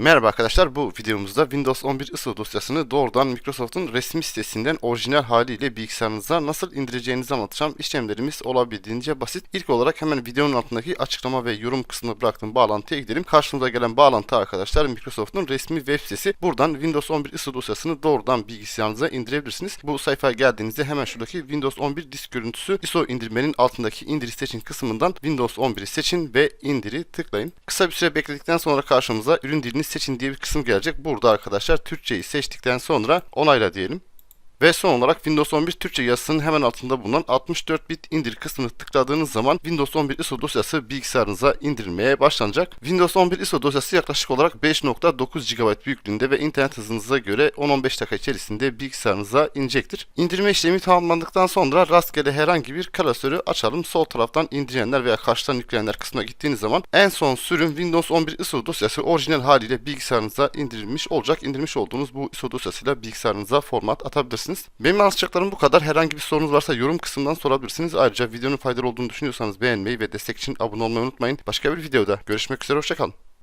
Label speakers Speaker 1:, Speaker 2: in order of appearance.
Speaker 1: Merhaba arkadaşlar bu videomuzda Windows 11 ISO dosyasını doğrudan Microsoft'un resmi sitesinden orijinal haliyle bilgisayarınıza nasıl indireceğinizi anlatacağım. İşlemlerimiz olabildiğince basit. İlk olarak hemen videonun altındaki açıklama ve yorum kısmına bıraktığım bağlantıya gidelim. Karşımıza gelen bağlantı arkadaşlar Microsoft'un resmi web sitesi. Buradan Windows 11 ISO dosyasını doğrudan bilgisayarınıza indirebilirsiniz. Bu sayfaya geldiğinizde hemen şuradaki Windows 11 disk görüntüsü ISO indirmenin altındaki indiri seçin kısmından Windows 11'i seçin ve indiri tıklayın. Kısa bir süre bekledikten sonra karşımıza ürün dilini seçin diye bir kısım gelecek. Burada arkadaşlar Türkçeyi seçtikten sonra onayla diyelim. Ve son olarak Windows 11 Türkçe yazısının hemen altında bulunan 64 bit indir kısmını tıkladığınız zaman Windows 11 ISO dosyası bilgisayarınıza indirilmeye başlanacak. Windows 11 ISO dosyası yaklaşık olarak 5.9 GB büyüklüğünde ve internet hızınıza göre 10-15 dakika içerisinde bilgisayarınıza inecektir. İndirme işlemi tamamlandıktan sonra rastgele herhangi bir klasörü açalım. Sol taraftan indirenler veya karşıdan yükleyenler kısmına gittiğiniz zaman en son sürüm Windows 11 ISO dosyası orijinal haliyle bilgisayarınıza indirilmiş olacak. İndirmiş olduğunuz bu ISO dosyasıyla bilgisayarınıza format atabilirsiniz. Benim anlatacaklarım bu kadar. Herhangi bir sorunuz varsa yorum kısmından sorabilirsiniz. Ayrıca videonun faydalı olduğunu düşünüyorsanız beğenmeyi ve destek için abone olmayı unutmayın. Başka bir videoda görüşmek üzere. Hoşçakalın.